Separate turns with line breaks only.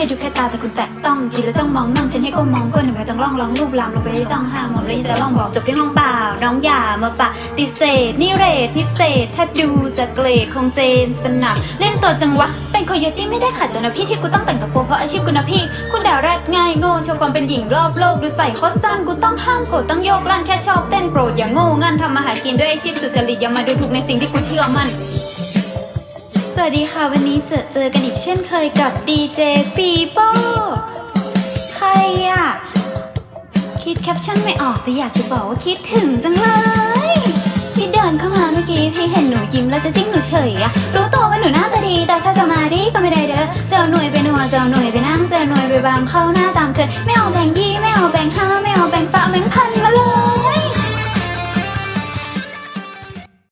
ให้ดูแค่ตาแต่คุณแตะต้องกินแล้วจ้องมองน้องฉันให้ก้มมองก้นหนึ่งไม่ต้องล่องร้องรูปลามลงไปที่ต้องห้ามหมดเลยแต่ล่องบอกจบที่ห้องเปล่า น้องอย่ามาปะติเศษนี่เรทพิเศษ ถ้าดูจากเกรดคงเจนสนับเล่นสดจังวะ เป็นคโยตี้ไม่ได้ขัดแต่นะพี่ที่กูต้องแต่งตัวโปเพราะอาชีพกูนะพี่ คุณด่าแรดง่ายโง่โชว์ความเป็นหญิงรอบโลกดูใส่คอสสั้นกูต้องห้ามโกรธต้องโยกลั่นแค่ชอบเต้นโปรดอย่างโง่งันทำมาหากินด้วยอาชีพสุจริตอย่ามาดูถูกในสิ่งที่กูเชื่อมัน วัสดีค่ะ วันนี้เจอเจอกันอีกเช่นเคยกับดีเจปีโป้ใครอะคิดแคปชั่นไม่ออกแต่อยากจะบอกว่าคิดถึงจังเลยที่เดินเข้ามาเมื่อกี้พี่เห็นหนูยิ้มแล้วจะจิ้งหนูเฉยอะรู้ตัวว่าหนูหน้าตาดี แต่ถ้าจะมาดีก็ไม่ได้เด้อเจ้าหน่วยไปนัวเจ้าหน่วยไปนั่งเจ้าหน่วยไปบางเข้าหน้าตามเคยไม่เอาแบงยี่ไม่เอาแบงห้า